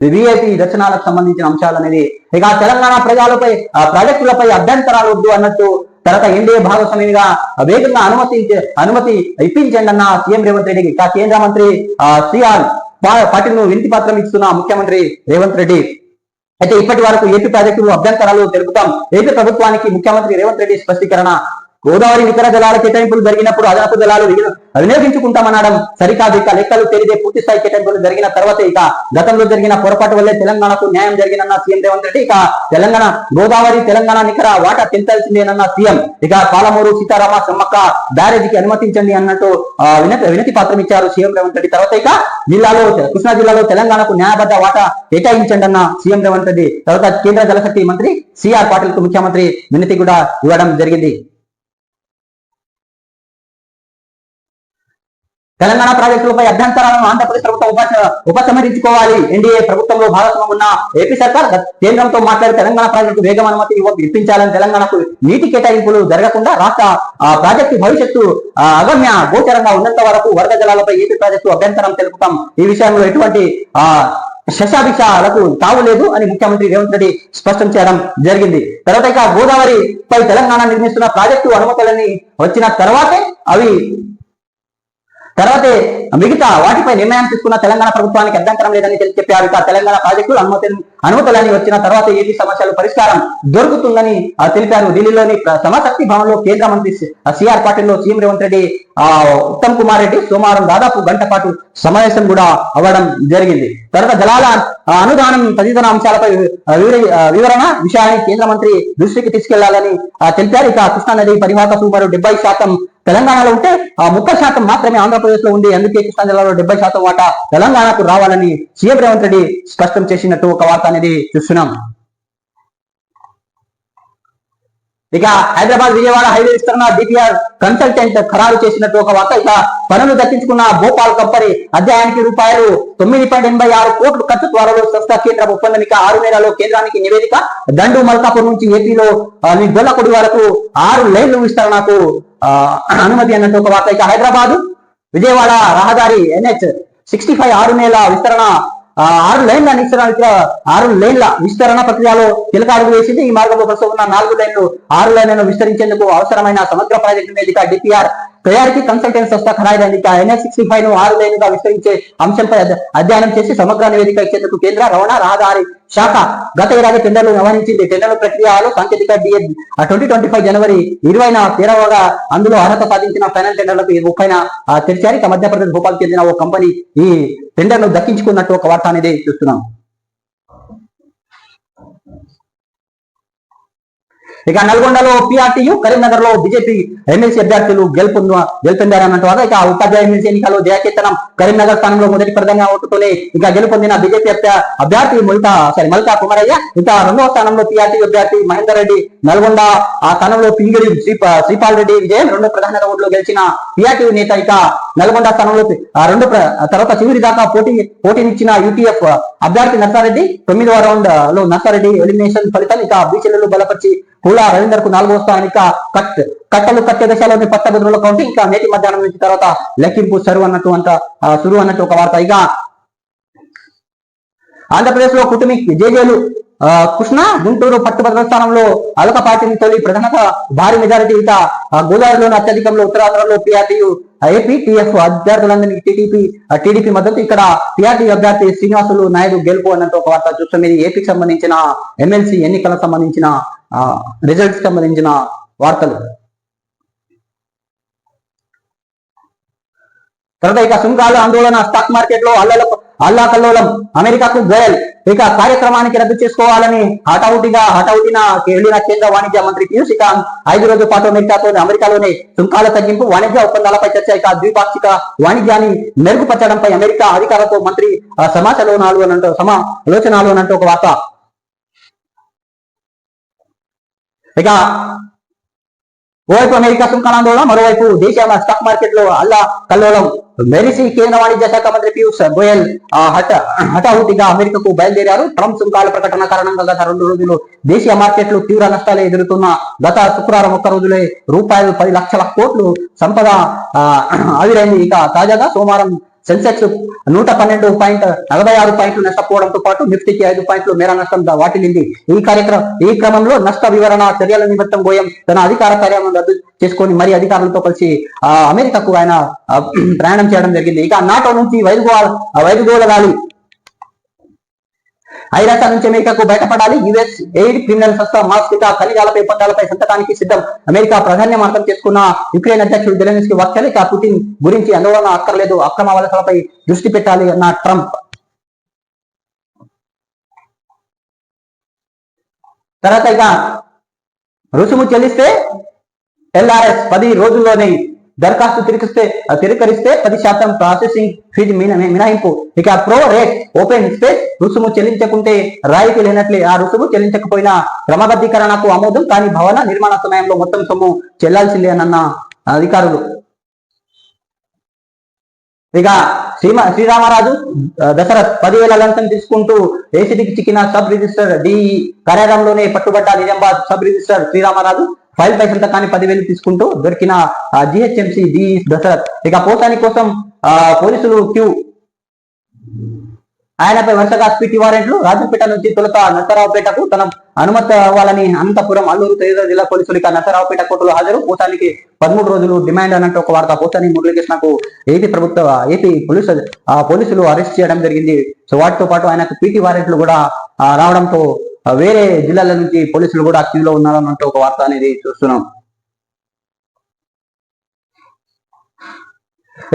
VIP రచనలకు సంబంధించిన అంశాలు అనేది ఇక తెలంగాణ ప్రజలపై ప్రాజెక్టులపై అభ్యంతరాలు వద్దు అన్నట్టు తర్వాత ఎన్డీఏ భాగస్వామిగా వేగంగా అనుమతి అనుమతి ఇప్పించండి అన్న సీఎం రేవంత్ రెడ్డికి. ఇక కేంద్ర మంత్రి ఆ, సిఆర్ పాటిల్ను వినతి పత్రం ఇస్తున్న ముఖ్యమంత్రి రేవంత్ రెడ్డి. అయితే ఇప్పటి వరకు ఏపీ ప్రాజెక్టులు అభ్యంతరాలు తెలుపుతాం. ఏపీ ప్రభుత్వానికి ముఖ్యమంత్రి రేవంత్ రెడ్డి స్పష్టీకరణ గోదావరి ఇతర జలాల కేటాయింపులు జరిగినప్పుడు అదనపు జలాలు వినియోగ- వినియోగించుకుంటామనడం సరికాదు. ఇక లెక్కలు తెలియదే పూర్తి స్థాయి కేటాయింపులు జరిగిన తర్వాత ఇక గతంలో జరిగిన పొరపాటు వల్లే తెలంగాణకు న్యాయం జరిగిందన్న సీఎం రేవంత్ రెడ్డి ఇక తెలంగాణ గోదావరి తెలంగాణ నికర వాటా తెంచాల్సిందేనన్న సీఎం. ఇక పాలమూరు సీతారామ సమ్మక్క బ్యారేజీకి అనుమతించండి అన్నట్టు వినతి వినతి పత్రం ఇచ్చారు సీఎం రేవంత్ రెడ్డి. తర్వాత ఇక జిల్లాలో కృష్ణా జిల్లాలో తెలంగాణకు న్యాయబద్ధ వాటా కేటాయించండి అన్న సీఎం రేవంత్ రెడ్డి. తర్వాత కేంద్ర జలశక్తి మంత్రి సిఆర్ పాటిల్కు ముఖ్యమంత్రి వినతి కూడా ఇవ్వడం జరిగింది. తెలంగాణ ప్రాజెక్టులపై అభ్యంతరాలను ఆంధ్రప్రదేశ్ ప్రభుత్వం ఉప ఉపసంహరించుకోవాలి. ఎన్డీఏ ప్రభుత్వంలో భాగస్వామ్యం ఉన్న ఏపీ సర్కార్ కేంద్రంతో మాట్లాడి తెలంగాణ ప్రాజెక్టు వేగం అనుమతి ఇప్పించాలని తెలంగాణకు నీటి కేటాయింపులు జరగకుండా రాష్ట్ర ఆ, ప్రాజెక్టు భవిష్యత్తు అగమ్య గోచరంగా ఉన్నంత వరకు వరద జలాలపై ఏపీ ప్రాజెక్టు అభ్యంతరం తెలుపుతాం. ఈ విషయంలో ఎటువంటి ఆ శశాభిషాలకు తావు లేదు అని ముఖ్యమంత్రి రేవంత్ రెడ్డి స్పష్టం చేయడం జరిగింది. తర్వాత ఇక గోదావరి పై తెలంగాణ నిర్మిస్తున్న ప్రాజెక్టు అనుమతులని వచ్చిన తర్వాతే అవి తర్వాతే మిగతా వాటిపై నిర్ణయం తీసుకున్న తెలంగాణ ప్రభుత్వానికి అభ్యంతరం లేదని తెలిసి చెప్పారు ఇక తెలంగాణ ప్రాజెక్టులు అనుమతి అనుమతులని వచ్చిన తర్వాత ఏపీ సమస్యలు పరిష్కారం దొరుకుతుందని తెలిపారు. ఢిల్లీలోని సమశక్తి భవన్లో కేంద్ర మంత్రి సిఆర్ పాటిల్లో సీఎం రేవంత్ రెడ్డి ఆ, ఉత్తమ్ కుమార్ రెడ్డి సోమవారం దాదాపు గంట పాటు సమావేశం కూడా అవ్వడం జరిగింది. తర్వాత జలాల అనుదానం తదితర అంశాలపై వివరణ విషయాన్ని కేంద్ర మంత్రి దృష్టికి తీసుకెళ్ళాలని తెలిపారు. ఇక కృష్ణా నది పరివాహక సుమారు డెబ్బై శాతం తెలంగాణలో ఉంటే ఆ ముప్పై శాతం మాత్రమే ఆంధ్రప్రదేశ్లో ఉంది. అందుకే కృష్ణా జిల్లాలో డెబ్బై శాతం వాటా తెలంగాణకు రావాలని సీఎం రేవంత్ రెడ్డి స్పష్టం చేసినట్టు ఒక వార్త అనేది చూస్తున్నాం. ఇక హైదరాబాద్ విజయవాడ హైవే విస్తరణ డిపిఆర్ కన్సల్టెంట్ ఖరారు చేసినట్టు ఒక వార్త. ఇక పనులు దక్కించుకున్న భోపాల్ కంపెనీ అధ్యాయానికి రూపాయలు తొమ్మిది పాయింట్ ఎనభై ఆరు కోట్లు ఖర్చు త్వరలో సంస్థ కేంద్ర ఒప్పందం ఇక ఆరు నెలలో కేంద్రానికి నివేదిక. దండు మల్కాపూర్ నుంచి ఏపీలో గొల్లకొడి వరకు ఆరు లైన్లు విస్తరణకు అనుమతి అన్నట్టు ఒక వార్త. ఇక హైదరాబాద్ విజయవాడ రహదారి ఎన్హెచ్ సిక్స్టీ ఫైవ్ ఆరు నెలల విస్తరణ ఆరు లైన్ల విస్తరణ ఆరు లైన్ల విస్తరణ ప్రక్రియలో కీలక అడుగు వేసింది. ఈ మార్గంలో ప్రస్తుతం ఉన్న నాలుగు లైన్లు ఆరు లైన్లను విస్తరించేందుకు అవసరమైన సమగ్ర ప్రాజెక్టు నివేదిక డిపిఆర్ తయారీకి కన్సల్టెంట్ సంస్థ ఖరారైంది ఎన్ఎస్ సిక్స్టీ ఫైవ్ను ఆరు లైన్లుగా విస్తరించే అంశంపై అధ్యయనం చేసి సమగ్ర నివేదిక ఇచ్చేందుకు కేంద్ర రవాణా రహదారి శాఖ గత ఏడాది టెండర్లు వ్యవహరించింది టెండర్ల ప్రక్రియలో సాంకేతిక డిఎ ట్వంటీ ట్వంటీ ఫైవ్ జనవరి ఇరవైన తీరవగా అందులో అర్హత సాధించిన ఫైనల్ టెండర్లకు ముప్పైన తెరిచారు ఇక మధ్యప్రదేశ్ భోపాల్ చెందిన ఓ కంపెనీ ఈ టెండర్ను దక్కించుకున్నట్టు ఒక వార్త అనేది చూస్తున్నాం. ఇక నల్గొండలో పిఆర్టీయు కరీంనగర్లో బీజేపీ ఎమ్మెల్సీ అభ్యర్థులు గెలుపొంద గెలుపొందారన్నట్టు వారు ఇక ఉపాధ్యాయ ఎమ్మెల్సీ ఎన్నికల్లో జయచేతనం కరీంనగర్ స్థానంలో మొదటి ప్రధాన ఓటుతోనే ఇక గెలుపొందిన బీజేపీ అభ్యర్థి మల్తా సారీ మల్తా కుమారయ్య. ఇక రెండవ స్థానంలో పిఆర్టీ అభ్యర్థి మహేందర్ రెడ్డి. నల్గొండ ఆ స్థానంలో పింగిడి శ్రీపాల్ రెడ్డి విజయం. రెండు ప్రధాన రౌండ్లో గెలిచిన పిఆర్టీ నేత ఇక నల్గొండ స్థానంలో ఆ రెండు తర్వాత చివరి దాకా పోటీ పోటీనిచ్చిన యూటీఎఫ్ అభ్యర్థి నర్సారెడ్డి తొమ్మిదవ రౌండ్లో నర్సారెడ్డి ఎలిమినేషన్ ఫలితాలు ఇక బీసీలలో బలపరిచి పూల రవీందర్కు నాలుగో స్థానం ఇక కట్ కట్టలు కట్టే దశలోని పట్టభద్రుల కౌంటింగ్. ఇంకా నేటి మధ్యాహ్నం నుంచి తర్వాత లెక్కింపు సరువు అన్నట్టు అంత ఆ, సురువు అన్నట్టు ఒక వార్త. ఇక ఆంధ్రప్రదేశ్లో కుటుంబి జేజేలు కృష్ణ గుంటూరు పట్టుభద్ర స్థానంలో అలక పార్టీని తొలి ప్రధానత భారీ మెజారిటీ ఇక గోదావరిలోని అత్యధికంలో ఉత్తరాంధ్రలో పిఆర్టీయు ఏపీ టిఎఫ్ అభ్యర్థులందరినీ టీడీపీ టీడీపీ మద్దతు ఇక్కడ టీఆర్టీ అభ్యర్థి శ్రీనివాసులు నాయుడు గెలుపు అన్నట్టు ఒక వార్త చూస్తాం ఇది ఏపీకి సంబంధించిన ఎమ్మెల్సీ ఎన్నికలకు సంబంధించిన రిజల్ట్స్ సంబంధించిన వార్తలు. తర్వాత ఇక సుంకాల ఆందోళన స్టాక్ మార్కెట్లో అల్లల అల్లాకల్లోలం అమెరికాకు గోయల్ ఇక కార్యక్రమానికి రద్దు చేసుకోవాలని హఠావుటిగా హఠావుటిన వెళ్ళిన కేంద్ర వాణిజ్య మంత్రి పీయూష్ కాంత్ ఐదు రోజుల పాటు అమెరికాతో అమెరికాలోనే సుంకాల తగ్గింపు వాణిజ్య ఒప్పందాలపై చర్చ ఇక ద్విపాక్షిక వాణిజ్యాన్ని మెరుగుపరచడంపై అమెరికా అధికారులతో మంత్రి ఆ, సమాచలోనాలు అనంటూ సమాలోచనాలు అనంటూ ఒక వార్త. ఇక ఓవైపు అమెరికా సుంకాల ఆందోళన మరోవైపు దేశీయ స్టాక్ మార్కెట్లో అల్లా కల్లోలం. మెరిసి కేంద్ర వాణిజ్య శాఖ మంత్రి పీయూష్ గోయల్ హఠ హఠాహుటిగా అమెరికాకు బయలుదేరారు. ట్రంప్ సుంకాల ప్రకటన కారణంగా గత రెండు రోజులు దేశీయ మార్కెట్లు తీవ్ర నష్టాలు ఎదుర్కొన్న గత శుక్రవారం ఒక్క రోజులే రూపాయలు పది లక్షల కోట్లు సంపద ఆవిరైంది. ఇక తాజాగా సోమవారం సెన్సెక్స్ నూట పన్నెండు పాయింట్ నలభై ఆరు పాయింట్లు నష్టపోవడంతో పాటు నిఫ్టీకి ఐదు పాయింట్లు మేర నష్టం దా- వాటిల్లింది. ఈ కార్యక్రమం ఈ క్రమంలో నష్ట వివరణ చర్యల నిమిత్తం గోయం తన అధికార కార్యాలయం రద్దు చేసుకొని మరి అధికారులతో కలిసి ఆ, అమెరికాకు ఆయన ప్రయాణం చేయడం జరిగింది. ఇక నాటో నుంచి వైరుగోల వైరుగోలగాలి ఐరాస నుంచి అమెరికాకు బయటపడాలి. యుఎస్ ఎయిడ్ క్రిమినల్ సంస్థ మాస్కిటా ఖనిజాలపై ఒప్పందాలపై సంతకానికి సిద్ధం. అమెరికా ప్రాధాన్య అర్థం చేసుకున్న యుక్రెయిన్ అధ్యక్షుడు జెలెన్స్కి వ్యాఖ్యలు పుటిన్ గురించి ఆందోళన అక్కర్లేదు. అక్రమ వలసలపై దృష్టి పెట్టాలి అన్న ట్రంప్. తర్వాత ఇక రుసుము చెల్లిస్తే ఎల్ఆర్ఎస్ పది రోజుల్లోనే దరఖాస్తు తిరిగిస్తే తిరస్కరిస్తే పది శాతం ప్రాసెసింగ్ ఫీజు మినహాయింపు. ఇక ప్రో రేట్ ఓపెన్ స్పేస్ రుసుము చెల్లించకుంటే రాయితీ లేనట్లే. ఆ రుసుము చెల్లించకపోయినా క్రమబద్ధీకరణకు ఆమోదం కానీ భవన నిర్మాణ సమయంలో మొత్తం సొమ్ము చెల్లాల్సిందే అన్న అధికారులు. ఇక శ్రీమ శ్రీరామరాజు దశరథ్ పదివేల లంచం తీసుకుంటూ ఏసీడీకి చిక్కిన సబ్ రిజిస్టర్ డిఈ కార్యాలయంలోనే పట్టుబడ్డ Nizamabad sub register Sriramaraju file పై సంతకాన్ని పదివేలు తీసుకుంటూ దొరికిన జిహెచ్ఎంసీ డి దశరథ్. ఇక పోసాని కోసం పోలీసులు క్యూ. ఆయనపై వరుసగా స్పీటీ వారెంట్లు. రాజంపేట నుంచి తొలుత నరసరావుపేటకు తన అనుమతి అవ్వాలని అనంతపురం అల్లూరు తదితర జిల్లా పోలీసులు ఇక నరసరావుపేట కోర్టులో హాజరు. పోసానికి పదమూడు రోజులు డిమాండ్ అన్నట్టు ఒక వార్త పోసాని మురళీకృష్ణకు ఏపీ ప్రభుత్వ ఏపీ పోలీసు పోలీసులు అరెస్ట్ చేయడం జరిగింది. సో వాటితో పాటు ఆయనకు పీటీ వారెంట్లు కూడా రావడంతో వేరే జిల్లాల నుంచి పోలీసులు కూడా క్యూలో ఉన్నారన్నట్టు ఒక వార్త అనేది చూస్తున్నాం.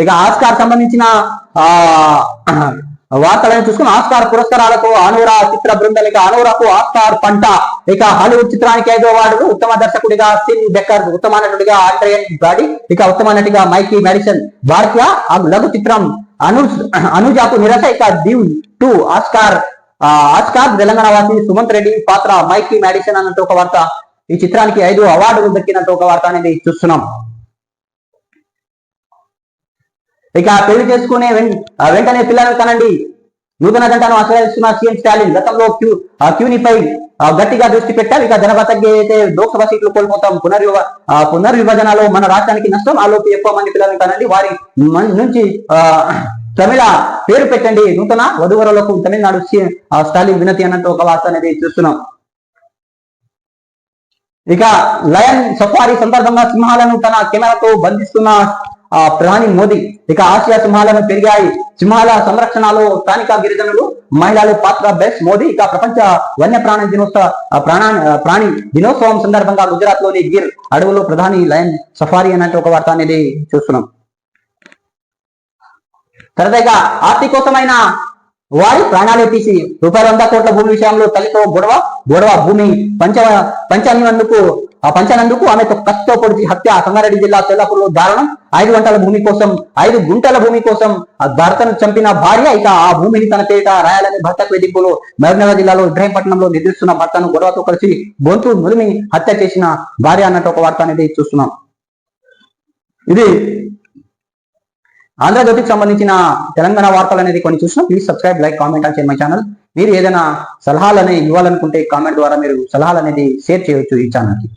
ఇక ఆస్కార్ సంబంధించిన ఆ వార్తలను చూసుకుని ఆస్కార్ పురస్కారాలకు అనురా చిత్ర బృందం ఇక అనురాకు ఆస్కార్ పంట. ఇక హాలీవుడ్ చిత్రానికి ఐదో అవార్డు ఉత్తమ దర్శకుడిగా సిన్ బెక్కర్ ఉత్తమ నటుడిగా ఆండ్రియన్ బాడీ ఇక ఉత్తమ నటిగా మైకీ మెడిసన్ భారతీయ లఘు చిత్రం అను అనుజాకు నిరస ఇక దీవ్ టూ ఆస్కార్ ఆ, ఆస్కార్ తెలంగాణ వాసి సుమంత్ రెడ్డి పాత్ర మైకి మెడిసన్ అన్నట్టు ఒక వార్త. ఈ చిత్రానికి ఐదు అవార్డులు దక్కినట్టు ఒక వార్త అనేది చూస్తున్నాం. ఇక పెళ్ళి చేసుకునే వెం- వెంటనే పిల్లలను కనండి. నూతన జంటను ఆశ్రయిస్తున్న సీఎం స్టాలిన్ గతంలో క్యూ క్యూనిపై గట్టిగా దృష్టి పెట్టారు. ఇక జనపతగ్గి అయితే లోక్సభ సీట్లు కోల్పోతాం. పునర్విభ పునర్విభజనలో మన రాష్ట్రానికి నష్టం. ఆలోపు ఎక్కువ మంది పిల్లలను కనండి. వారి నుంచి ఆ, తమిళ పేరు పెట్టండి. నూతన వధువరులకు తమిళనాడు స్టాలిన్ వినతి అన్నట్టు ఒక వార్త అనేది చూస్తున్నాం. ఇక లయన్ సఫారీ సందర్భంగా సింహాలను తన కెమెరాతో బంధిస్తున్న ప్రధాని మోదీ. ఇక ఆసియా సింహాలను పెరిగాయి. సింహాల సంరక్షణలో స్థానిక గిరిజనులు మహిళలు పాత్ర బెస్ట్. మోదీ ఇక ప్రపంచ వన్యప్రాణ దినోత్సవ ప్రాణా ప్రాణి దినోత్సవం సందర్భంగా గుజరాత్లోని గిర్ అడవులు ప్రధాని లయన్ సఫారీ అన్నట్టు ఒక వార్త అనేది చూస్తున్నాం. సరదాగా ఆస్తి కోసమైన వారి ప్రాణాలు తీసి రూపాయల వంద కోట్ల భూమి విషయంలో తల్లితో గొడవ గొడవ భూమి పంచ పంచనందుకు ఆ పంచనందుకు ఆమెతో కత్తితో పొడిచి హత్య సంగారెడ్డి జిల్లా తెల్లపూర్లో దారుణం. ఐదు గంటల భూమి కోసం ఐదు గుంటల భూమి కోసం ఆ భర్తను చంపిన భార్య ఇక ఆ భూమిని తన పేరిట రాయాలని భర్తకు వేధింపులు మహబూబ్నగర్ జిల్లాలో ఇబ్రాహీంపట్నంలో నిద్రిస్తున్న భర్తను గొడవతో కలిసి గొంతు నులిమి హత్య చేసిన భార్య అన్నట్టు ఒక వార్త అనేది చూస్తున్నాం. ఇది ఆంధ్రజ్యోతికి సంబంధించిన తెలంగాణ వార్తలు అనేది కొన్ని చూసినా please subscribe like comment and my channel మీరు ఏదైనా సలహాలు అనేవి ఇవ్వాలనుకుంటే కామెంట్ ద్వారా మీరు సలహాలు అనేది షేర్ చేయొచ్చు ఈ ఛానల్కి